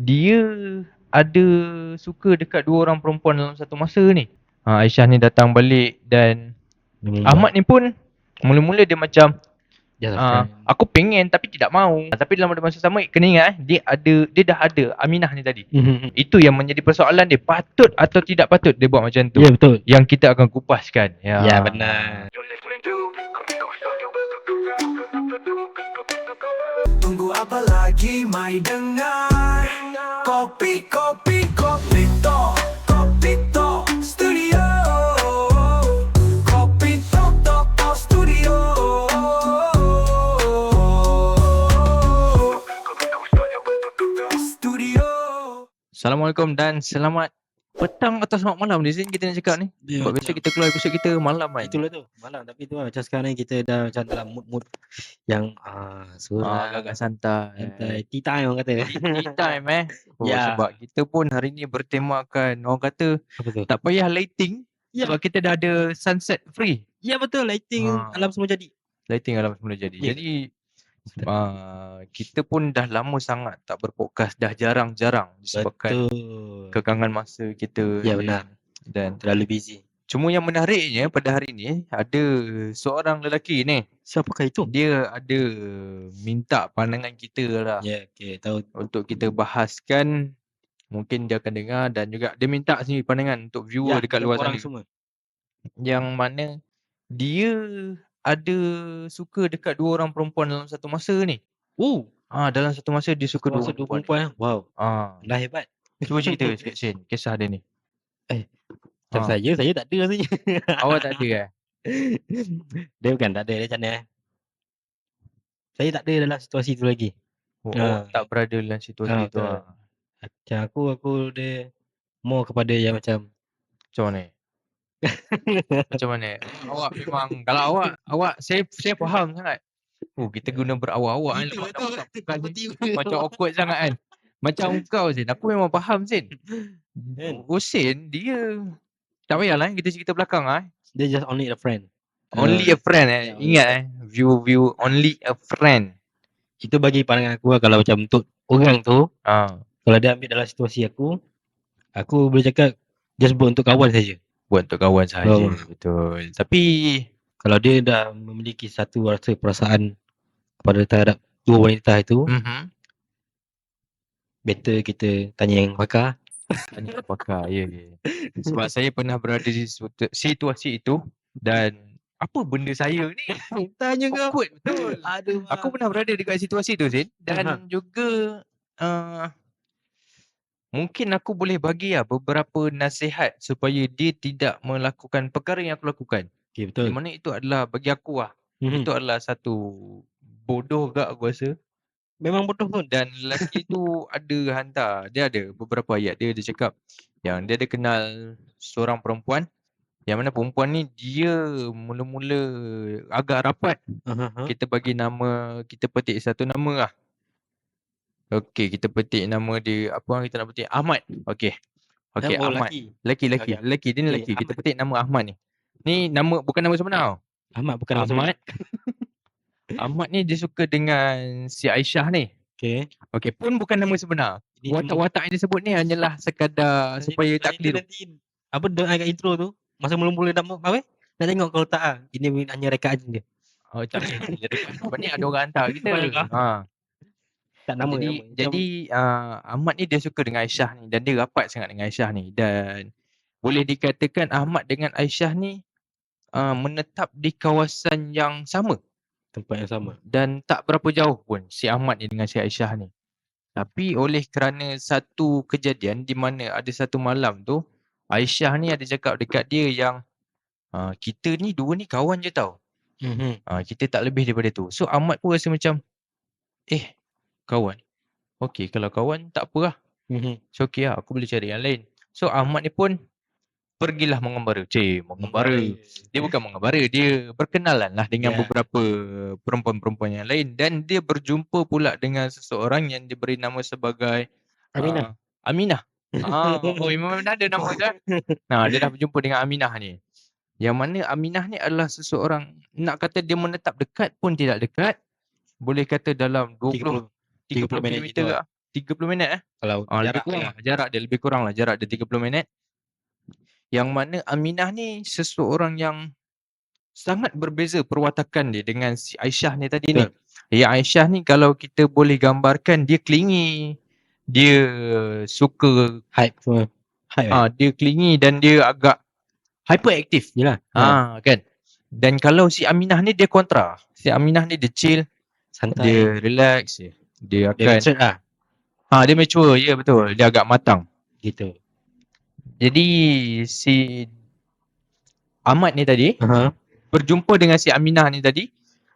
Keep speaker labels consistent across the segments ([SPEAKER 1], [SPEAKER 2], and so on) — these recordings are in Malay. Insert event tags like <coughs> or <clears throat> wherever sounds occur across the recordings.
[SPEAKER 1] dia ada suka dekat dua orang perempuan dalam satu masa ni. Ha, Aisyah ni datang balik dan
[SPEAKER 2] Hmm.
[SPEAKER 1] Ahmad ni pun mula-mula dia macam
[SPEAKER 2] Just a
[SPEAKER 1] ah,
[SPEAKER 2] friend.
[SPEAKER 1] aku pengen tapi tidak mahu. Tapi dalam masa sama kena ingat eh, dia ada dia dah ada Aminah ni tadi.
[SPEAKER 2] Mhm.
[SPEAKER 1] Itu yang menjadi persoalan dia patut atau tidak patut dia buat macam tu.
[SPEAKER 2] Ya betul.
[SPEAKER 1] Yang kita akan kupaskan. Ya,
[SPEAKER 2] Ya benar.
[SPEAKER 3] Tunggu apa lagi mai dengar. Kopi, kopi, kopi Talk Kopi Talk Studio. Kopi Talk, Talk, Talk Studio. Studio.
[SPEAKER 1] Assalamualaikum dan selamat petang atau selamat malam ni kita nak cakap ni.
[SPEAKER 2] Ya,
[SPEAKER 1] Sebab biasa kita keluar episod kita malam kan.
[SPEAKER 2] Itulah tu. Malam tapi tu lah, macam sekarang ni kita dah macam dalam mood-mood yang ah
[SPEAKER 1] Ah,
[SPEAKER 2] surah
[SPEAKER 1] agak-agak santai.
[SPEAKER 2] santai. Tea time orang kata.
[SPEAKER 1] Tea time eh. <laughs> Oh,
[SPEAKER 2] Ya.
[SPEAKER 1] Sebab kita pun hari ni bertemakan orang kata tak payah lighting
[SPEAKER 2] Ya.
[SPEAKER 1] sebab kita dah ada sunset free.
[SPEAKER 2] Ya betul lighting
[SPEAKER 1] Ah.
[SPEAKER 2] alam semua jadi.
[SPEAKER 1] Lighting alam semula jadi.
[SPEAKER 2] Ya.
[SPEAKER 1] Jadi uh, kita pun dah lama sangat tak berpodcast, dah jarang-jarang disebabkan
[SPEAKER 2] Betul.
[SPEAKER 1] kekangan masa kita.
[SPEAKER 2] Ya, benar.
[SPEAKER 1] Dan
[SPEAKER 2] Terlalu busy.
[SPEAKER 1] cuma yang menariknya pada hari ni ada seorang lelaki ni.
[SPEAKER 2] Siapakah itu?
[SPEAKER 1] Dia ada minta pandangan kita lah
[SPEAKER 2] Ya, okey, tahu.
[SPEAKER 1] untuk kita bahaskan. Mungkin dia akan dengar dan juga dia minta sendiri pandangan untuk viewer
[SPEAKER 2] Ya,
[SPEAKER 1] dekat luar sana.
[SPEAKER 2] semua.
[SPEAKER 1] Yang mana dia ada suka dekat dua orang perempuan dalam satu masa ni.
[SPEAKER 2] Oh,
[SPEAKER 1] Ah dalam satu masa dia suka dua
[SPEAKER 2] masa dua
[SPEAKER 1] perempuan.
[SPEAKER 2] perempuan. Wow,
[SPEAKER 1] Ah,
[SPEAKER 2] dah hebat.
[SPEAKER 1] cuba cerita sikit Shin, kisah dia ni.
[SPEAKER 2] Macam
[SPEAKER 1] Ah.
[SPEAKER 2] saya, saya tak ada rasanya. <laughs>
[SPEAKER 1] Awak tak ada eh? <laughs>
[SPEAKER 2] dia bukan tak ada, dia macam mana eh. Saya tak ada dalam situasi tu lagi.
[SPEAKER 1] Oh,
[SPEAKER 2] Ah.
[SPEAKER 1] awak tak berada dalam situasi
[SPEAKER 2] Ah,
[SPEAKER 1] tu ah.
[SPEAKER 2] Macam aku, aku dia more kepada yang macam
[SPEAKER 1] Macam mana? Macam mana? Awak memang kalau awak awak saya saya faham sangat. Oh kita guna berawak-awak kan. Lepas
[SPEAKER 2] Tiba-tiba.
[SPEAKER 1] Macam awkward sangat kan. Macam kau Zin, aku memang faham Zin.
[SPEAKER 2] Kan?
[SPEAKER 1] Hussein dia tak payahlah eh, kita cerita belakang ah. eh.
[SPEAKER 2] Dia just only a friend.
[SPEAKER 1] Only a
[SPEAKER 2] Ah,
[SPEAKER 1] friend eh.
[SPEAKER 2] ya,
[SPEAKER 1] Ingat eh. View view only a friend.
[SPEAKER 2] Itu bagi pandangan aku lah kalau macam untuk orang tu,
[SPEAKER 1] Ah.
[SPEAKER 2] kalau dia ambil dalam situasi aku, aku boleh cakap just buat untuk kawan saja.
[SPEAKER 1] Buat untuk kawan sahaja
[SPEAKER 2] Oh.
[SPEAKER 1] betul tapi
[SPEAKER 2] Kalau dia dah memiliki satu rasa perasaan kepada terhadap dua wanita itu,
[SPEAKER 1] mhm
[SPEAKER 2] better kita tanya yang pakar. <laughs>
[SPEAKER 1] tanya apakah ya ya sebab saya pernah berada di situ- situasi itu dan apa benda saya ni <laughs>
[SPEAKER 2] Tanya
[SPEAKER 1] awkward betul
[SPEAKER 2] Aduh.
[SPEAKER 1] aku pernah berada dekat situasi tu Zin
[SPEAKER 2] Aha.
[SPEAKER 1] dan juga uh, mungkin aku boleh bagi lah beberapa nasihat supaya dia tidak melakukan perkara yang aku lakukan
[SPEAKER 2] okay,
[SPEAKER 1] di
[SPEAKER 2] betul.
[SPEAKER 1] mana itu adalah bagi aku lah
[SPEAKER 2] Mhm.
[SPEAKER 1] itu adalah satu bodoh gak aku rasa
[SPEAKER 2] Memang bodoh pun.
[SPEAKER 1] dan lelaki tu ada hantar dia ada beberapa ayat dia dia cakap yang dia ada kenal seorang perempuan yang mana perempuan ni dia mula-mula agak rapat
[SPEAKER 2] Aha.
[SPEAKER 1] kita bagi nama kita petik satu nama lah okey kita petik nama dia apa yang kita nak petik Ahmad okey okey Ahmad
[SPEAKER 2] lelaki.
[SPEAKER 1] lelaki lelaki
[SPEAKER 2] Okey.
[SPEAKER 1] lelaki dia ni
[SPEAKER 2] Okey,
[SPEAKER 1] lelaki kita petik nama Ahmad ni ni nama bukan nama sebenar tau
[SPEAKER 2] Ahmad bukan nama
[SPEAKER 1] Ahmad <laughs> Ahmad ni dia suka dengan si Aisyah ni
[SPEAKER 2] Okay.
[SPEAKER 1] okey pun bukan nama sebenar Watak-watak yang disebut ni hanyalah sekadar supaya tak keliru.
[SPEAKER 2] Apa doa kat intro tu? Masa mula-mula nak apa? Nak tengok kalau tak ah. Ini hanya rekaan je.
[SPEAKER 1] Oh, tak. Sebab ni ada orang hantar kita. Ha.
[SPEAKER 2] Tak nama
[SPEAKER 1] jadi
[SPEAKER 2] nama.
[SPEAKER 1] jadi uh, Ahmad ni dia suka dengan Aisyah ni dan dia rapat sangat dengan Aisyah ni dan boleh dikatakan Ahmad dengan Aisyah ni uh, menetap di kawasan yang sama
[SPEAKER 2] tempat yang sama.
[SPEAKER 1] dan tak berapa jauh pun si Ahmad ni dengan si Aisyah ni. Tapi oleh kerana satu kejadian di mana ada satu malam tu Aisyah ni ada cakap dekat dia yang uh, kita ni dua ni kawan je tau.
[SPEAKER 2] Mhm.
[SPEAKER 1] Uh, kita tak lebih daripada tu. So Ahmad pun rasa macam eh kawan. Okey kalau kawan tak apa lah.
[SPEAKER 2] Mhm.
[SPEAKER 1] So okey lah aku boleh cari yang lain. So Ahmad ni pun pergilah mengembara. Cik, mengembara. Dia bukan mengembara, dia berkenalan lah dengan
[SPEAKER 2] Ya.
[SPEAKER 1] beberapa perempuan-perempuan yang lain dan dia berjumpa pula dengan seseorang yang diberi nama sebagai
[SPEAKER 2] Aminah.
[SPEAKER 1] ah, Aminah. ah, oh memang ada nama dia. Nah, dia dah berjumpa dengan Aminah ni. Yang mana Aminah ni adalah seseorang nak kata dia menetap dekat pun tidak dekat. Boleh kata dalam 20 30,
[SPEAKER 2] 30 minit
[SPEAKER 1] km
[SPEAKER 2] gitu
[SPEAKER 1] lah. 30 minit eh.
[SPEAKER 2] Kalau
[SPEAKER 1] lebih
[SPEAKER 2] jarak
[SPEAKER 1] kurang
[SPEAKER 2] lah.
[SPEAKER 1] Jarak dia lebih kurang lah. Jarak dia 30 minit. Yang mana Aminah ni seseorang yang sangat berbeza perwatakan dia dengan si Aisyah ni tadi ni. Ya Aisyah ni kalau kita boleh gambarkan dia clingy. Dia suka
[SPEAKER 2] Hype semua. Hype.
[SPEAKER 1] ah dia clingy dan dia agak hyperaktif.
[SPEAKER 2] Yelah.
[SPEAKER 1] Ah kan. Dan kalau si Aminah ni dia kontra. Si Aminah ni dia chill,
[SPEAKER 2] Santai.
[SPEAKER 1] dia relax je. Dia
[SPEAKER 2] dia
[SPEAKER 1] akan
[SPEAKER 2] matured lah.
[SPEAKER 1] ha dia mature, ya betul. Dia agak matang.
[SPEAKER 2] Gitu.
[SPEAKER 1] Jadi si Ahmad ni tadi
[SPEAKER 2] Uh-huh.
[SPEAKER 1] berjumpa dengan si Aminah ni tadi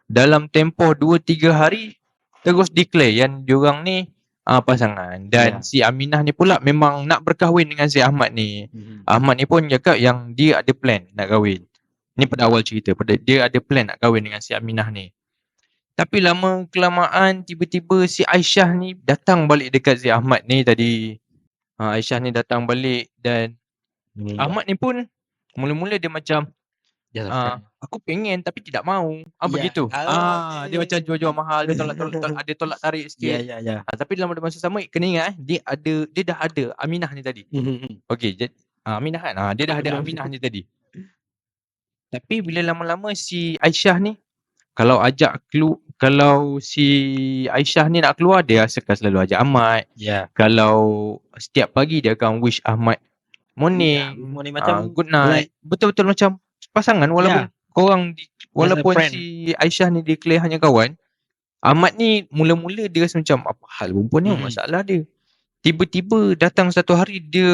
[SPEAKER 1] dalam tempoh 2 3 hari terus declare yang diorang ni uh, pasangan dan
[SPEAKER 2] Ya.
[SPEAKER 1] si Aminah ni pula memang nak berkahwin dengan si Ahmad ni.
[SPEAKER 2] Mhm.
[SPEAKER 1] Ahmad ni pun cakap yang dia ada plan nak kahwin. Ni pada awal cerita, pada dia ada plan nak kahwin dengan si Aminah ni. Tapi lama kelamaan tiba-tiba si Aisyah ni datang balik dekat si Ahmad ni tadi. Ha, Aisyah ni datang balik dan
[SPEAKER 2] Hmm.
[SPEAKER 1] Ahmad ni pun mula-mula dia macam
[SPEAKER 2] Just a
[SPEAKER 1] ah,
[SPEAKER 2] friend.
[SPEAKER 1] aku pengen tapi tidak mau. Ah
[SPEAKER 2] Ya.
[SPEAKER 1] begitu.
[SPEAKER 2] Ah,
[SPEAKER 1] Ah dia
[SPEAKER 2] ya,
[SPEAKER 1] macam
[SPEAKER 2] ya.
[SPEAKER 1] jual-jual mahal, dia tolak tolak, tolak ada tolak tarik
[SPEAKER 2] Ya,
[SPEAKER 1] sikit.
[SPEAKER 2] ya, ya.
[SPEAKER 1] Ah, tapi dalam masa sama kena ingat eh dia ada dia dah ada Aminah ni tadi.
[SPEAKER 2] Mhm.
[SPEAKER 1] Okey, jadi ah, Aminah kan. Ah, dia dah ada. Aminah ni tadi. Tapi bila lama-lama si Aisyah ni kalau ajak kelu kalau si Aisyah ni nak keluar dia akan selalu ajak Ahmad.
[SPEAKER 2] Ya.
[SPEAKER 1] Kalau setiap pagi dia akan wish Ahmad morning,
[SPEAKER 2] Morning
[SPEAKER 1] ah,
[SPEAKER 2] macam
[SPEAKER 1] good night. Betul-betul macam pasangan walaupun korang di, walaupun si Aisyah ni declare hanya kawan. Ahmad ni mula-mula dia rasa macam apa hal perempuan ni
[SPEAKER 2] Mhm.
[SPEAKER 1] masalah dia. Tiba-tiba datang satu hari dia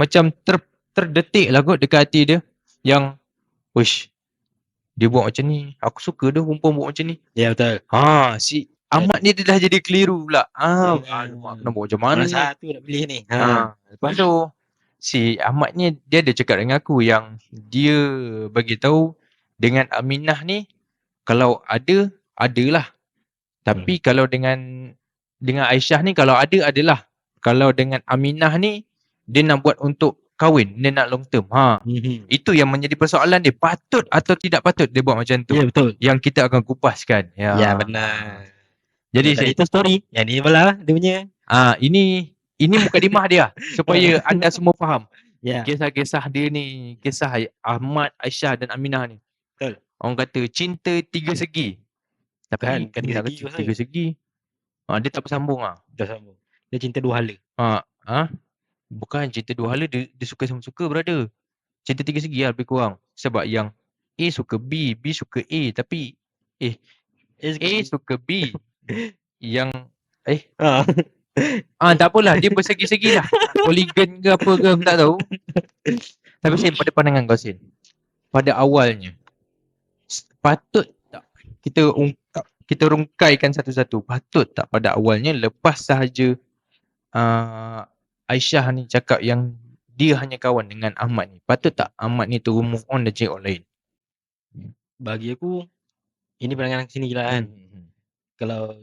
[SPEAKER 1] macam ter, terdetik lah kot dekat hati dia yang wish dia buat macam ni. Aku suka dah perempuan buat macam ni.
[SPEAKER 2] Ya betul.
[SPEAKER 1] Ha si Ahmad ni dia dah jadi keliru pula. Ah,
[SPEAKER 2] Ya.
[SPEAKER 1] alamak kena buat macam mana
[SPEAKER 2] Mana
[SPEAKER 1] ni?
[SPEAKER 2] satu nak pilih ni? Ha.
[SPEAKER 1] Ha. Lepas tu si Ahmad ni dia ada cakap dengan aku yang dia bagi tahu dengan Aminah ni kalau ada adalah. Tapi kalau dengan dengan Aisyah ni kalau ada adalah. Kalau dengan Aminah ni dia nak buat untuk kahwin, dia nak long term. Ha.
[SPEAKER 2] Mhm.
[SPEAKER 1] Itu yang menjadi persoalan dia. Patut atau tidak patut dia buat macam tu.
[SPEAKER 2] Ya betul.
[SPEAKER 1] Yang kita akan kupaskan. Ya,
[SPEAKER 2] Ya benar.
[SPEAKER 1] Jadi saya,
[SPEAKER 2] itu story. Yang ni pula dia punya.
[SPEAKER 1] ah ini ini mukadimah dia supaya <laughs> anda semua faham.
[SPEAKER 2] Ya.
[SPEAKER 1] Kisah-kisah dia ni, kisah Ahmad, Aisyah dan Aminah ni.
[SPEAKER 2] Betul.
[SPEAKER 1] Orang kata cinta tiga segi. Tapi
[SPEAKER 2] Kan,
[SPEAKER 1] kan,
[SPEAKER 2] tiga
[SPEAKER 1] tiga
[SPEAKER 2] segi
[SPEAKER 1] segi,
[SPEAKER 2] maksudnya.
[SPEAKER 1] tiga segi. Ha, dia tak bersambung ah.
[SPEAKER 2] Dah sambung. Dia cinta dua hala.
[SPEAKER 1] Ha, ha? Bukan cinta dua hala dia, dia suka sama suka brother. Cinta tiga segi lah lebih kurang. Sebab yang A suka B, B suka A tapi
[SPEAKER 2] Eh,
[SPEAKER 1] A suka B. <laughs> yang eh
[SPEAKER 2] Ha.
[SPEAKER 1] ah tak apalah dia bersegi-segi lah. Polygon ke apa ke aku tak tahu. Tapi Sin pada pandangan kau Sin. Pada awalnya patut tak kita ungkap kita rungkaikan satu-satu. Patut tak pada awalnya lepas sahaja uh, Aisyah ni cakap yang dia hanya kawan dengan Ahmad ni. Patut tak Ahmad ni terus move on dan cari orang lain?
[SPEAKER 2] Bagi aku, ini pandangan sini je lah kan.
[SPEAKER 1] Hmm.
[SPEAKER 2] Kalau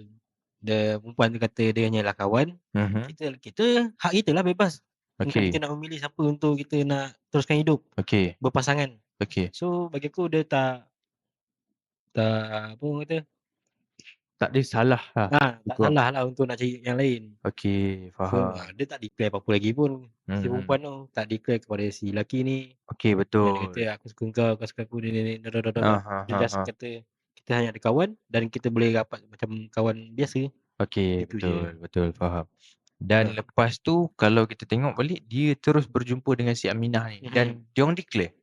[SPEAKER 2] the perempuan tu kata dia hanyalah kawan,
[SPEAKER 1] Mhm.
[SPEAKER 2] kita kita hak kita lah bebas.
[SPEAKER 1] Okey.
[SPEAKER 2] kita nak memilih siapa untuk kita nak teruskan hidup
[SPEAKER 1] Okey.
[SPEAKER 2] berpasangan.
[SPEAKER 1] Okey.
[SPEAKER 2] So bagi aku dia tak tak apa orang kata
[SPEAKER 1] Tak ada salah lah.
[SPEAKER 2] ha, tak
[SPEAKER 1] Betul.
[SPEAKER 2] salah lah untuk nak cari yang lain.
[SPEAKER 1] Okey,
[SPEAKER 2] So,
[SPEAKER 1] faham.
[SPEAKER 2] ah, dia tak declare apa-apa lagi pun. Si
[SPEAKER 1] Mhm.
[SPEAKER 2] perempuan tu tak declare kepada si lelaki ni.
[SPEAKER 1] Okey,
[SPEAKER 2] Dia
[SPEAKER 1] betul.
[SPEAKER 2] kata aku suka kau, kau suka aku ni ni. dah, dah, dah, dah.
[SPEAKER 1] Ah, ha,
[SPEAKER 2] Dia
[SPEAKER 1] ha,
[SPEAKER 2] just
[SPEAKER 1] ha.
[SPEAKER 2] kata kita hanya ada kawan dan kita boleh dapat macam kawan biasa.
[SPEAKER 1] Okey,
[SPEAKER 2] Itu je.
[SPEAKER 1] betul, betul, faham. Dan
[SPEAKER 2] Ha.
[SPEAKER 1] lepas tu kalau kita tengok balik dia terus berjumpa dengan si Aminah ni
[SPEAKER 2] Mhm.
[SPEAKER 1] dan dia orang declare.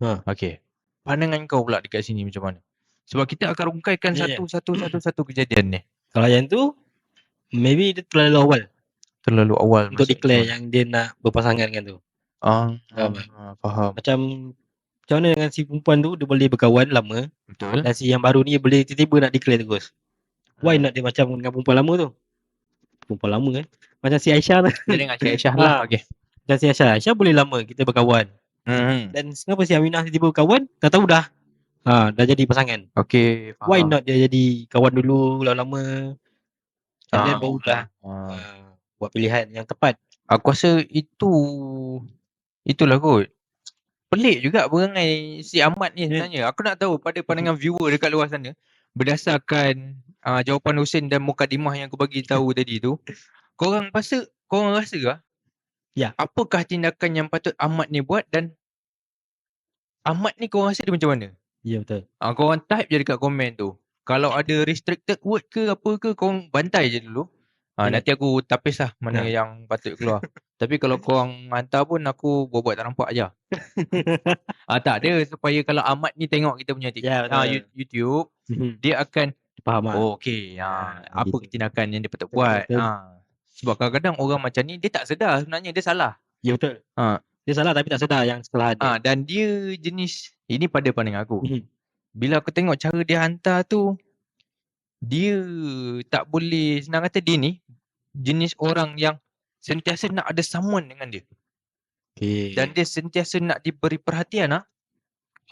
[SPEAKER 2] Ha.
[SPEAKER 1] Okey. Pandangan kau pula dekat sini macam mana? Sebab kita akan rungkaikan
[SPEAKER 2] Ya, ya.
[SPEAKER 1] satu satu satu satu kejadian ni.
[SPEAKER 2] Kalau yang tu maybe dia terlalu awal
[SPEAKER 1] Terlalu awal
[SPEAKER 2] untuk declare
[SPEAKER 1] tu.
[SPEAKER 2] yang dia nak berpasangan dengan tu.
[SPEAKER 1] ah,
[SPEAKER 2] Faham
[SPEAKER 1] ah, faham.
[SPEAKER 2] Macam macam mana dengan si perempuan tu dia boleh berkawan lama
[SPEAKER 1] Betul.
[SPEAKER 2] dan si yang baru ni boleh tiba-tiba nak declare terus. Why
[SPEAKER 1] Hmm.
[SPEAKER 2] not dia macam dengan perempuan lama tu? Perempuan lama eh. Macam si Aisyah tu.
[SPEAKER 1] Dia dengan si Aisyah lah. <laughs>
[SPEAKER 2] Ah.
[SPEAKER 1] Okey.
[SPEAKER 2] Macam si Aisyah. Aisyah boleh lama kita berkawan.
[SPEAKER 1] Hmm.
[SPEAKER 2] Dan kenapa si Aminah tiba-tiba berkawan? Tak tahu dah. Ha, dah jadi pasangan.
[SPEAKER 1] Okey, faham.
[SPEAKER 2] Why not dia jadi kawan dulu lama-lama. Then
[SPEAKER 1] Ah,
[SPEAKER 2] baru dah
[SPEAKER 1] ah.
[SPEAKER 2] uh, buat pilihan yang tepat.
[SPEAKER 1] Aku rasa itu itulah kot. Pelik juga perangai si Ahmad ni
[SPEAKER 2] Ya.
[SPEAKER 1] sebenarnya. Aku nak tahu pada pandangan viewer dekat luar sana berdasarkan uh, jawapan Husin dan mukadimah yang aku bagi tahu <laughs> tadi tu, korang rasa korang rasa ke?
[SPEAKER 2] Ya.
[SPEAKER 1] Apakah tindakan yang patut Ahmad ni buat dan Ahmad ni korang rasa dia macam mana?
[SPEAKER 2] Ya betul.
[SPEAKER 1] Ah, korang type je dekat komen tu. Kalau ada restricted word ke apa ke, korang bantai je dulu. Ah,
[SPEAKER 2] Hmm.
[SPEAKER 1] nanti aku tapis lah mana
[SPEAKER 2] Ha.
[SPEAKER 1] yang patut keluar. <laughs> Tapi kalau korang hantar pun aku buat-buat tak nampak aja. <laughs> ah, tak ada supaya kalau Ahmad ni tengok kita punya TikTok,
[SPEAKER 2] Ya,
[SPEAKER 1] ah. You- YouTube,
[SPEAKER 2] Mhm.
[SPEAKER 1] dia akan
[SPEAKER 2] Faham ah.
[SPEAKER 1] oh okey, ah,
[SPEAKER 2] Ah,
[SPEAKER 1] apa
[SPEAKER 2] gitu.
[SPEAKER 1] tindakan yang dia patut
[SPEAKER 2] Betul,
[SPEAKER 1] buat.
[SPEAKER 2] betul.
[SPEAKER 1] Ah. Sebab kadang-kadang orang macam ni dia tak sedar sebenarnya dia salah.
[SPEAKER 2] Ya betul.
[SPEAKER 1] Ha.
[SPEAKER 2] Dia salah tapi tak sedar yang kesalahan dia.
[SPEAKER 1] Ah, dan dia jenis ini pada pandangan aku.
[SPEAKER 2] Mhm.
[SPEAKER 1] bila aku tengok cara dia hantar tu dia tak boleh senang kata dia ni jenis orang yang sentiasa nak ada someone dengan dia
[SPEAKER 2] Okey.
[SPEAKER 1] dan dia sentiasa nak diberi perhatian ah.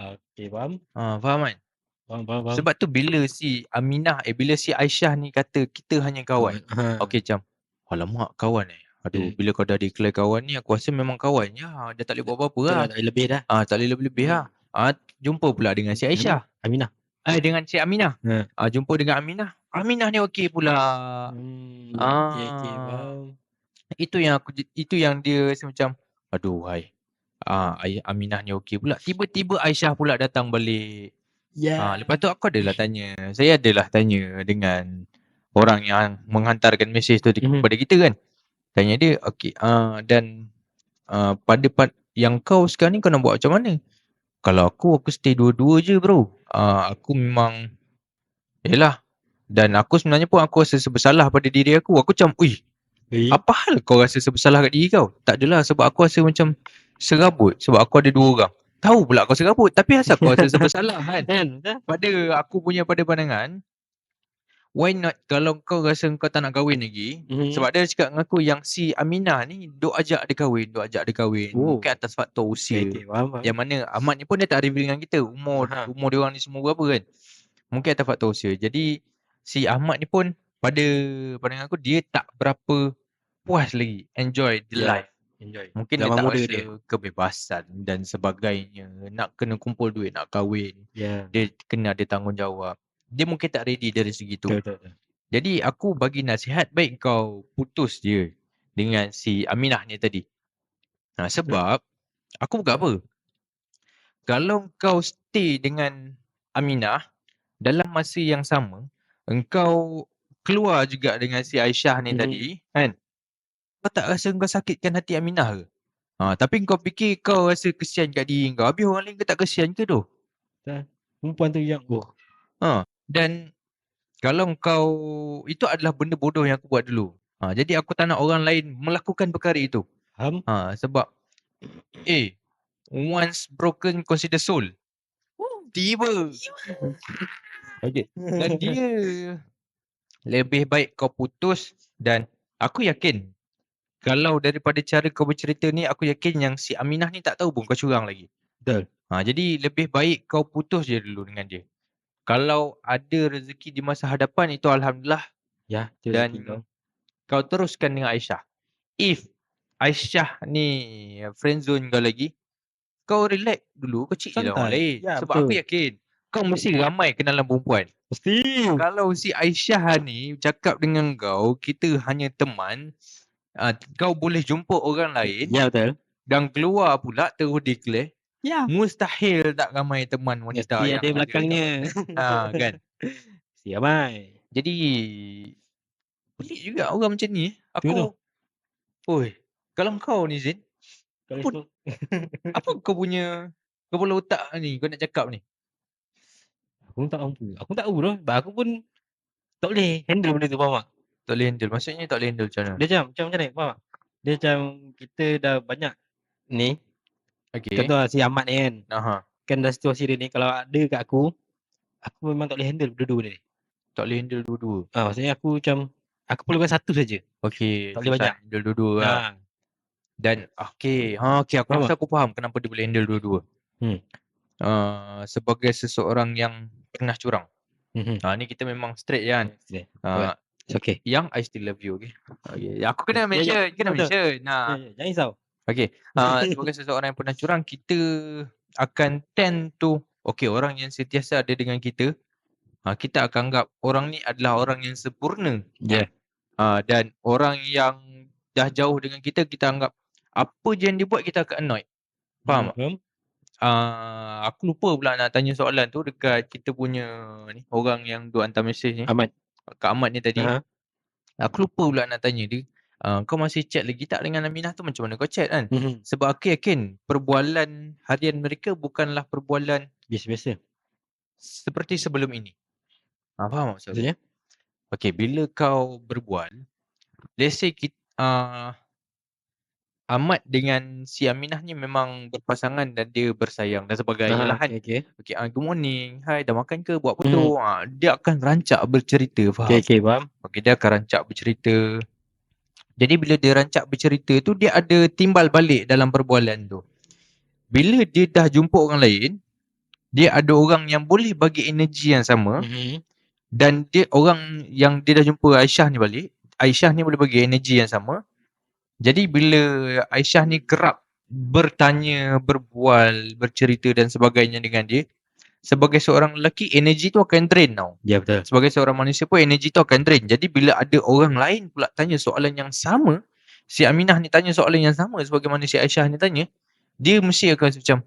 [SPEAKER 2] Okey, faham?
[SPEAKER 1] Ha, faham kan?
[SPEAKER 2] Faham, faham, faham.
[SPEAKER 1] Sebab tu bila si Aminah eh bila si Aisyah ni kata kita hanya kawan.
[SPEAKER 2] Ha.
[SPEAKER 1] Okey macam alamak kawan eh. Aduh
[SPEAKER 2] Hmm.
[SPEAKER 1] bila kau dah declare kawan ni aku rasa memang kawan je. Ah, Dia tak boleh buat apa-apa lah.
[SPEAKER 2] tak boleh lebih dah.
[SPEAKER 1] Ah tak boleh lebih-lebih lah. Ah jumpa pula dengan si Aisyah.
[SPEAKER 2] Aminah.
[SPEAKER 1] Eh dengan si Aminah.
[SPEAKER 2] Ha.
[SPEAKER 1] Ah jumpa dengan Aminah. Aminah ni okey pula.
[SPEAKER 2] Hmm.
[SPEAKER 1] Ah.
[SPEAKER 2] Okey, okey, faham.
[SPEAKER 1] Itu yang aku itu yang dia rasa macam aduh hai. Ah Aminah ni okey pula. Tiba-tiba Aisyah pula datang balik.
[SPEAKER 2] Ya.
[SPEAKER 1] Ah lepas tu aku adalah tanya. Saya adalah tanya dengan orang yang menghantarkan mesej tu
[SPEAKER 2] Mhm.
[SPEAKER 1] kepada kita kan. Tanya dia okey ah dan ah pada part yang kau sekarang ni kau nak buat macam mana? Kalau aku aku stay dua-dua je bro. Ah aku memang Yalah dan aku sebenarnya pun aku rasa bersalah pada diri aku. Aku macam, "Ui,
[SPEAKER 2] Eh,
[SPEAKER 1] apa hal kau rasa bersalah kat diri kau? Tak adalah sebab aku rasa macam serabut sebab aku ada dua orang. Tahu pula kau serabut tapi asal kau rasa <laughs> bersalah kan?
[SPEAKER 2] Kan?
[SPEAKER 1] Pada aku punya pada pandangan why not kalau kau rasa kau tak nak kahwin lagi
[SPEAKER 2] Mhm.
[SPEAKER 1] sebab dia cakap dengan aku yang si Aminah ni duk ajak dia kahwin, duk ajak dia kahwin.
[SPEAKER 2] Oh.
[SPEAKER 1] Mungkin atas faktor usia.
[SPEAKER 2] Okey, okey, faham.
[SPEAKER 1] Yang mana Ahmad ni pun dia tak reveal dengan kita umur
[SPEAKER 2] Aha.
[SPEAKER 1] umur dia orang ni semua berapa kan. Mungkin atas faktor usia. Jadi si Ahmad ni pun pada pandangan aku dia tak berapa puas lagi enjoy the
[SPEAKER 2] Ya,
[SPEAKER 1] life.
[SPEAKER 2] Enjoy.
[SPEAKER 1] Mungkin
[SPEAKER 2] Zaman
[SPEAKER 1] dia tak rasa
[SPEAKER 2] dia.
[SPEAKER 1] kebebasan dan sebagainya. Nak kena kumpul duit, nak kahwin.
[SPEAKER 2] Ya.
[SPEAKER 1] Dia kena ada tanggungjawab. Dia mungkin tak ready dari segi tu.
[SPEAKER 2] Betul, betul, betul.
[SPEAKER 1] Jadi aku bagi nasihat baik kau putus je dengan si Aminah ni tadi. Ha, sebab aku bukan apa. Kalau kau stay dengan Aminah dalam masa yang sama, engkau keluar juga dengan si Aisyah ni
[SPEAKER 2] Mhm.
[SPEAKER 1] tadi, kan? Kau tak rasa kau sakitkan hati Aminah ke? Ha, tapi kau fikir kau rasa kesian kat diri kau. Habis orang lain kau tak kesian ke tu?
[SPEAKER 2] Perempuan tu yang oh.
[SPEAKER 1] Dan kalau kau itu adalah benda bodoh yang aku buat dulu. Ha, jadi aku tak nak orang lain melakukan perkara itu.
[SPEAKER 2] Faham?
[SPEAKER 1] Ha, sebab eh once broken consider soul. Tiba
[SPEAKER 2] Okey.
[SPEAKER 1] dan <laughs> dia lebih baik kau putus dan aku yakin kalau daripada cara kau bercerita ni aku yakin yang si Aminah ni tak tahu pun kau curang lagi.
[SPEAKER 2] Betul.
[SPEAKER 1] Ha, jadi lebih baik kau putus je dulu dengan dia. Kalau ada rezeki di masa hadapan itu alhamdulillah
[SPEAKER 2] Ya, tu
[SPEAKER 1] dan
[SPEAKER 2] rezeki kau.
[SPEAKER 1] kau teruskan dengan Aisyah. If Aisyah ni friendzone kau lagi, kau relax dulu, kau cik je lah orang lain.
[SPEAKER 2] Ya,
[SPEAKER 1] Sebab
[SPEAKER 2] betul.
[SPEAKER 1] aku yakin kau mesti ramai kenalan perempuan.
[SPEAKER 2] Mesti.
[SPEAKER 1] Kalau si Aisyah ni cakap dengan kau, kita hanya teman, uh, kau boleh jumpa orang lain
[SPEAKER 2] Ya, betul.
[SPEAKER 1] dan keluar pula terus declare,
[SPEAKER 2] Ya.
[SPEAKER 1] mustahil tak ramai teman wanita
[SPEAKER 2] Mesti
[SPEAKER 1] yang
[SPEAKER 2] ada belakangnya.
[SPEAKER 1] Ha, <laughs> kan?
[SPEAKER 2] Mesti ramai.
[SPEAKER 1] Jadi pelik juga orang macam ni. Aku Oi, kalau kau ni Zin,
[SPEAKER 2] Kalau tu. <laughs>
[SPEAKER 1] apa kau punya kepala otak ni kau nak cakap ni?
[SPEAKER 2] Aku tak mampu. Aku tak tahu tu. Sebab aku pun tak boleh handle benda tu, faham tak?
[SPEAKER 1] Tak boleh handle. Maksudnya tak boleh handle macam mana?
[SPEAKER 2] Dia macam, macam macam ni, faham tak? Dia macam kita dah banyak ni.
[SPEAKER 1] Okay.
[SPEAKER 2] Contoh lah, si Ahmad ni kan.
[SPEAKER 1] Aha.
[SPEAKER 2] Kan dah situasi dia ni, kalau ada kat aku, aku memang tak boleh handle benda-dua ni.
[SPEAKER 1] Tak boleh handle dua-dua.
[SPEAKER 2] Ah, maksudnya aku macam, aku perlukan satu saja.
[SPEAKER 1] Okay.
[SPEAKER 2] Tak boleh banyak.
[SPEAKER 1] Handle dua-dua lah.
[SPEAKER 2] Ha.
[SPEAKER 1] Dan okay. Ha, okay. Aku rasa aku faham kenapa dia boleh handle dua-dua.
[SPEAKER 2] Hmm.
[SPEAKER 1] Uh, sebagai seseorang yang pernah curang.
[SPEAKER 2] Mhm.
[SPEAKER 1] Ha, ni kita memang straight kan.
[SPEAKER 2] Boleh.
[SPEAKER 1] Uh,
[SPEAKER 2] It's okay.
[SPEAKER 1] yang I still love you. Okay. okay. Aku kena
[SPEAKER 2] Ya, ya.
[SPEAKER 1] mention. Kena
[SPEAKER 2] Betul.
[SPEAKER 1] mention. Nah.
[SPEAKER 2] Ya, ya, Jangan risau.
[SPEAKER 1] Okay. Uh, <laughs> sebagai seseorang yang pernah curang, kita akan tend to, okay orang yang sentiasa ada dengan kita, ha, kita akan anggap orang ni adalah orang yang sempurna.
[SPEAKER 2] Ya.
[SPEAKER 1] Ha, dan orang yang dah jauh dengan kita, kita anggap apa je yang dia buat kita akan annoyed. Faham tak?
[SPEAKER 2] Faham?
[SPEAKER 1] Uh, aku lupa pula nak tanya soalan tu dekat kita punya ni orang yang duk hantar mesej ni.
[SPEAKER 2] Ahmad.
[SPEAKER 1] Kak Ahmad ni tadi.
[SPEAKER 2] Ha.
[SPEAKER 1] Aku lupa pula nak tanya dia. Uh, kau masih chat lagi tak dengan Aminah tu macam mana kau chat kan?
[SPEAKER 2] Mhm.
[SPEAKER 1] Sebab aku yakin perbualan harian mereka bukanlah perbualan
[SPEAKER 2] Biasa-biasa.
[SPEAKER 1] seperti sebelum ini. Ha, faham?
[SPEAKER 2] Maksudnya?
[SPEAKER 1] Okay, bila kau berbual, let's say kita, uh, Ahmad dengan si Aminah ni memang berpasangan dan dia bersayang dan sebagainya lah kan.
[SPEAKER 2] Okay, okay.
[SPEAKER 1] Okay, uh, good morning. Hai, dah makan ke? Buat foto. Hmm. Uh, dia akan rancak bercerita, faham?
[SPEAKER 2] Okay, okay, faham.
[SPEAKER 1] Okay, dia akan rancak bercerita. Jadi bila dia rancak bercerita tu, dia ada timbal balik dalam perbualan tu. Bila dia dah jumpa orang lain, dia ada orang yang boleh bagi energi yang sama
[SPEAKER 2] Mhm.
[SPEAKER 1] dan dia orang yang dia dah jumpa Aisyah ni balik, Aisyah ni boleh bagi energi yang sama. Jadi bila Aisyah ni kerap bertanya, berbual, bercerita dan sebagainya dengan dia, sebagai seorang lelaki energi tu akan drain tau.
[SPEAKER 2] Ya, betul.
[SPEAKER 1] Sebagai seorang manusia pun energi tu akan drain. Jadi bila ada orang lain pula tanya soalan yang sama, si Aminah ni tanya soalan yang sama sebagaimana si Aisyah ni tanya, dia mesti akan macam,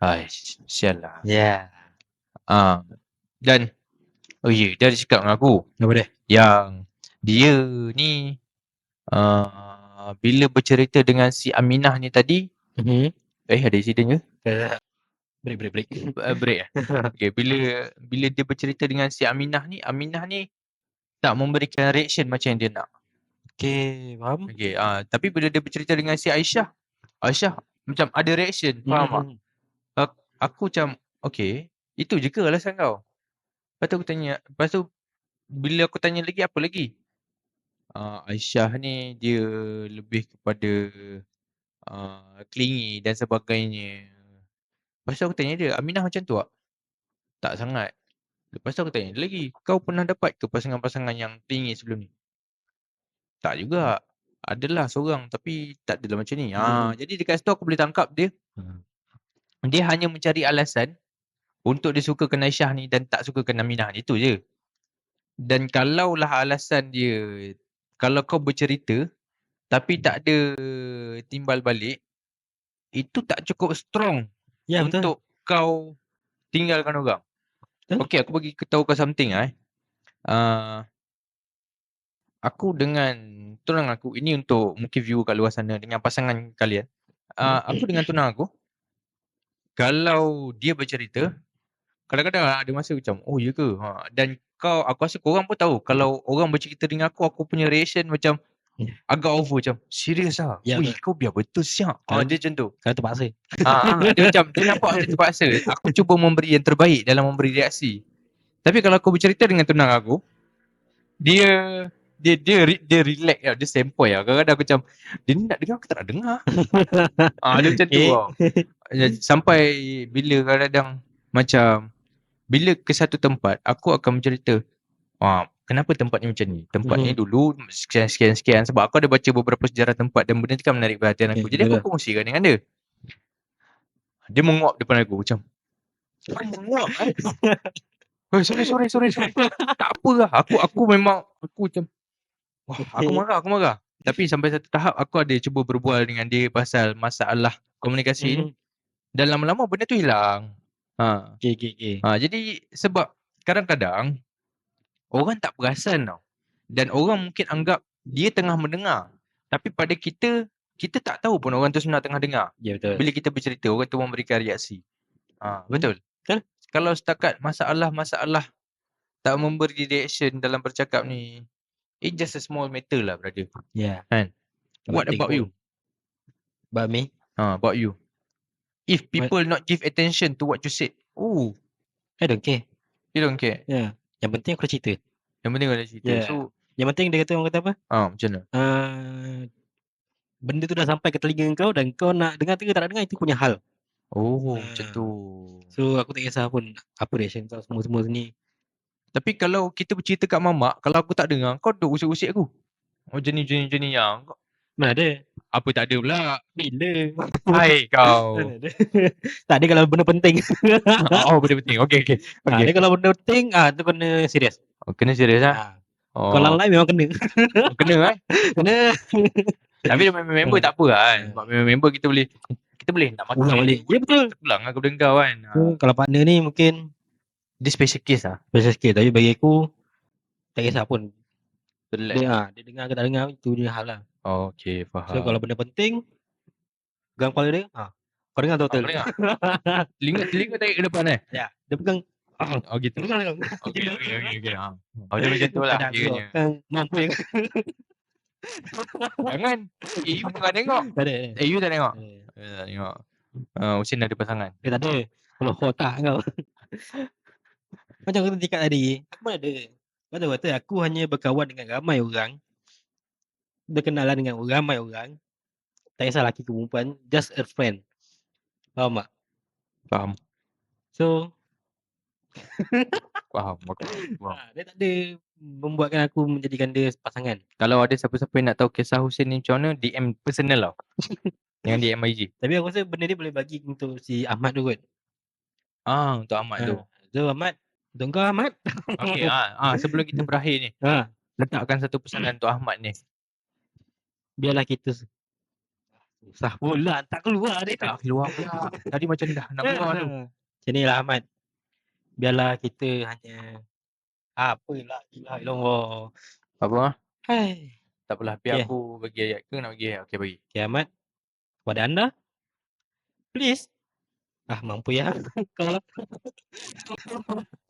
[SPEAKER 1] Hai, sial lah.
[SPEAKER 2] Ya.
[SPEAKER 1] Ah, dan, oh ya, dia ada cakap dengan aku,
[SPEAKER 2] Apa dia?
[SPEAKER 1] yang dia ni uh, bila bercerita dengan si Aminah ni tadi,
[SPEAKER 2] Mhm.
[SPEAKER 1] eh ada insiden ke?
[SPEAKER 2] Break, break, break.
[SPEAKER 1] Uh, break eh? <laughs> Okay, bila bila dia bercerita dengan si Aminah ni, Aminah ni tak memberikan reaction macam yang dia nak.
[SPEAKER 2] Okay, faham?
[SPEAKER 1] Okay, uh, tapi bila dia bercerita dengan si Aisyah, Aisyah macam ada reaction, faham tak?
[SPEAKER 2] Mhm.
[SPEAKER 1] Aku macam, okay, itu je ke alasan kau? Lepas tu aku tanya, lepas tu bila aku tanya lagi, apa lagi? Uh, Aisyah ni dia lebih kepada uh, clingy dan sebagainya. Lepas tu aku tanya dia, Aminah macam tu tak? Tak sangat. Lepas tu aku tanya lagi, kau pernah dapat ke pasangan-pasangan yang clingy sebelum ni? Tak juga. Adalah seorang tapi tak adalah macam ni. Ha, jadi dekat situ aku boleh tangkap dia.
[SPEAKER 2] Hmm.
[SPEAKER 1] Dia hanya mencari alasan untuk dia sukakan Aisyah ni dan tak sukakan Aminah ni. Itu je. Dan kalaulah alasan dia, kalau kau bercerita tapi tak ada timbal balik, itu tak cukup strong
[SPEAKER 2] Ya, betul.
[SPEAKER 1] untuk kau tinggalkan orang.
[SPEAKER 2] Betul.
[SPEAKER 1] Okay, aku bagi tahu kau something. Eh. Uh, aku dengan tunang aku, ini untuk mungkin viewer kat luar sana dengan pasangan kalian. Uh, aku dengan tunang aku, kalau dia bercerita, kadang-kadang ada masa macam, oh ya ke? Ha, dan kau, aku rasa korang pun tahu, kalau orang bercerita dengan aku, aku punya reaction macam
[SPEAKER 2] Ya.
[SPEAKER 1] agak over macam, serius lah?
[SPEAKER 2] Ya,
[SPEAKER 1] Wih, kau biar betul siap. Ha,
[SPEAKER 2] Kalau-
[SPEAKER 1] dia macam tu.
[SPEAKER 2] Kalau terpaksa.
[SPEAKER 1] Ha, dia macam dia nampak dia terpaksa. Aku cuba memberi yang terbaik dalam memberi reaksi. Tapi kalau aku bercerita dengan tunang aku, dia dia dia dia, dia relax lah, dia sempoi lah. Kadang-kadang aku macam dia ni nak dengar aku tak nak dengar. <laughs> Ah dia macam tu tau. Ya, Sampai bila kadang-kadang macam bila ke satu tempat aku akan bercerita, ah kenapa tempat ni macam ni? Tempat ni
[SPEAKER 2] Mhm.
[SPEAKER 1] dulu sekian sekian sekian sebab aku ada baca beberapa sejarah tempat dan benda tu kan menarik perhatian aku.
[SPEAKER 2] Okay,
[SPEAKER 1] Jadi aku
[SPEAKER 2] betul.
[SPEAKER 1] kongsikan dengan dia. Dia menguap depan aku macam Kau menguap eh? Oh, <laughs> sorry, sorry, sorry, sorry. tak apa lah. Aku aku memang aku macam wah, <laughs> aku marah, aku marah. Tapi sampai satu tahap aku ada cuba berbual dengan dia pasal masalah komunikasi ni
[SPEAKER 2] Mhm.
[SPEAKER 1] dan lama-lama benda tu hilang. Ha.
[SPEAKER 2] Okay, okay, okay.
[SPEAKER 1] ha jadi sebab kadang-kadang orang tak perasan tau. Dan orang mungkin anggap dia tengah mendengar. Tapi pada kita kita tak tahu pun orang tu sebenarnya tengah dengar.
[SPEAKER 2] Ya, betul.
[SPEAKER 1] Bila kita bercerita orang tu memberikan reaksi. Ha, betul.
[SPEAKER 2] Betul.
[SPEAKER 1] Kalau setakat masalah-masalah tak memberi reaction dalam bercakap ni, it just a small matter lah brother.
[SPEAKER 2] Ya.
[SPEAKER 1] Kan?
[SPEAKER 2] Tak
[SPEAKER 1] What about you?
[SPEAKER 2] About me?
[SPEAKER 1] Ha, about you. If people not give attention to what you said, oh,
[SPEAKER 2] I don't care.
[SPEAKER 1] you don't care.
[SPEAKER 2] Ya. Yang penting aku dah cerita.
[SPEAKER 1] Yang penting ada cerita.
[SPEAKER 2] Yeah.
[SPEAKER 1] So,
[SPEAKER 2] Yang penting dia kata orang kata apa?
[SPEAKER 1] ah macam mana?
[SPEAKER 2] Uh, benda tu dah sampai ke telinga kau dan kau nak dengar ke tak nak dengar itu punya hal.
[SPEAKER 1] Oh, macam
[SPEAKER 2] Ah.
[SPEAKER 1] tu.
[SPEAKER 2] So aku tak kisah pun apa reaction kau semua-semua ni.
[SPEAKER 1] Tapi kalau kita bercerita kat mamak, kalau aku tak dengar, kau duk usik-usik aku. Oh, jenis-jenis jenis yang.
[SPEAKER 2] Mana ada?
[SPEAKER 1] Apa tak ada pula?
[SPEAKER 2] Bila?
[SPEAKER 1] Hai kau. <laughs>
[SPEAKER 2] Tak ada kalau benda penting. <laughs>
[SPEAKER 1] oh, benda penting. Okey, okey. <laughs>
[SPEAKER 2] Ha,
[SPEAKER 1] Okey.
[SPEAKER 2] dia kalau benda penting, ah tu kena serius.
[SPEAKER 1] Oh, kena serius ah.
[SPEAKER 2] Ha.
[SPEAKER 1] Oh,
[SPEAKER 2] Kalau lain memang kena.
[SPEAKER 1] kena eh.
[SPEAKER 2] kena.
[SPEAKER 1] Tapi member-member tak apa kan. Sebab member kita boleh kita boleh nak makan
[SPEAKER 2] Ulang balik. Ya betul.
[SPEAKER 1] Pulang lah kepada kau kan. Ha.
[SPEAKER 2] So, kalau partner ni mungkin
[SPEAKER 1] Dia special case lah.
[SPEAKER 2] biasa sikit tapi bagi aku tak kisah pun.
[SPEAKER 1] Relax.
[SPEAKER 2] Dia, ha, dia dengar ke tak dengar itu dia hal lah.
[SPEAKER 1] Okay, faham.
[SPEAKER 2] So kalau benda penting pegang kepala dia, ha. Kau dengar tak betul?
[SPEAKER 1] boleh tak? Telinga, telinga tarik ke depan eh?
[SPEAKER 2] ya, dia pegang <coughs>
[SPEAKER 1] Oh gitu.
[SPEAKER 2] dengar kau. <laughs>
[SPEAKER 1] Okey, okey, okey, okey. Ha. Oh, <laughs> dia macam tu lah
[SPEAKER 2] Kadang kan mampu yang
[SPEAKER 1] Jangan. Eh, you tengah tengok.
[SPEAKER 2] tak ada.
[SPEAKER 1] Eh, you tak tengok?
[SPEAKER 2] Eh,
[SPEAKER 1] Eh, tak tengok. Uh, Husin ada pasangan.
[SPEAKER 2] Dia tak ada. Kalau otak kau. <laughs> Macam kita cakap tadi, aku mana ada. Kau tahu kata aku hanya berkawan dengan ramai orang. Berkenalan dengan ramai orang. Tak kisah lelaki ke perempuan, just a friend. Faham tak?
[SPEAKER 1] Faham.
[SPEAKER 2] So, <laughs>
[SPEAKER 1] Faham. Aku, <laughs> faham.
[SPEAKER 2] ha, dia tak ada membuatkan aku menjadikan dia pasangan.
[SPEAKER 1] Kalau ada siapa-siapa yang nak tahu kisah Husin ni macam mana, DM personal tau. <laughs> Jangan DM IG.
[SPEAKER 2] Tapi aku rasa benda ni boleh bagi untuk si Ahmad tu kot.
[SPEAKER 1] Ah, untuk Ahmad tu.
[SPEAKER 2] Ha. So Ahmad, untuk kau Ahmad.
[SPEAKER 1] Okey, ah, ah, sebelum kita berakhir ni,
[SPEAKER 2] Ha.
[SPEAKER 1] letakkan satu pesanan untuk Ahmad ni.
[SPEAKER 2] Biarlah kita susah pula tak keluar dia.
[SPEAKER 1] Tak keluar pula. Tadi macam dah nak <laughs> keluar tu.
[SPEAKER 2] Macam ni lah Ahmad. Biarlah kita hanya apalah ilah ilallah.
[SPEAKER 1] Apa?
[SPEAKER 2] Hai.
[SPEAKER 1] Tak apalah, biar
[SPEAKER 2] Okay.
[SPEAKER 1] aku bagi ayat ke nak bagi ayat? Okey, bagi.
[SPEAKER 2] Okay Ahmad. Kepada anda. Please. Ah mampu ya. <laughs> Kau lah.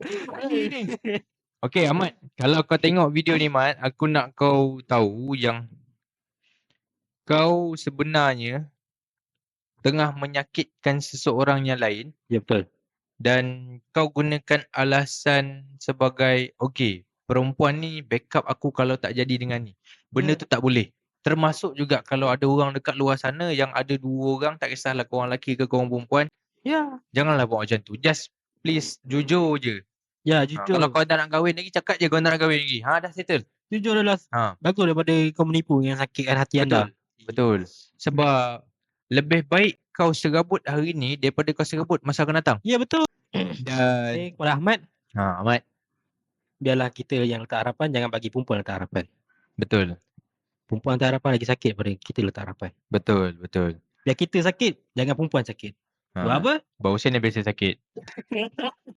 [SPEAKER 2] <laughs>
[SPEAKER 1] Okey Ahmad, kalau kau tengok video ni Mat, aku nak kau tahu yang kau sebenarnya tengah menyakitkan seseorang yang lain
[SPEAKER 2] ya betul.
[SPEAKER 1] dan kau gunakan alasan sebagai okey, perempuan ni backup aku kalau tak jadi dengan ni. Benda
[SPEAKER 2] Ya.
[SPEAKER 1] tu tak boleh. Termasuk juga kalau ada orang dekat luar sana yang ada dua orang, tak kisahlah kau orang lelaki ke kau orang perempuan,
[SPEAKER 2] Ya.
[SPEAKER 1] janganlah buat macam tu. Just please jujur je.
[SPEAKER 2] Ya
[SPEAKER 1] Ha,
[SPEAKER 2] jujur.
[SPEAKER 1] kalau kau tak nak kahwin lagi, cakap je kau tak nak kahwin lagi. Ha, dah settle.
[SPEAKER 2] jujur adalah
[SPEAKER 1] Ha,
[SPEAKER 2] bagus daripada kau menipu yang sakitkan hati anda.
[SPEAKER 1] Betul. Sebab lebih baik kau serabut hari ni daripada kau serabut masa akan datang.
[SPEAKER 2] Ya betul. <clears throat>
[SPEAKER 1] Dan
[SPEAKER 2] Okay, kepada Ahmad,
[SPEAKER 1] ha, Ahmad,
[SPEAKER 2] biarlah kita yang letak harapan jangan bagi perempuan letak harapan.
[SPEAKER 1] betul.
[SPEAKER 2] Perempuan letak harapan lagi sakit daripada kita letak harapan.
[SPEAKER 1] Betul, betul.
[SPEAKER 2] Biar kita sakit, jangan perempuan sakit.
[SPEAKER 1] Ha,
[SPEAKER 2] Buat apa?
[SPEAKER 1] Bau sen dia biasa sakit. <laughs>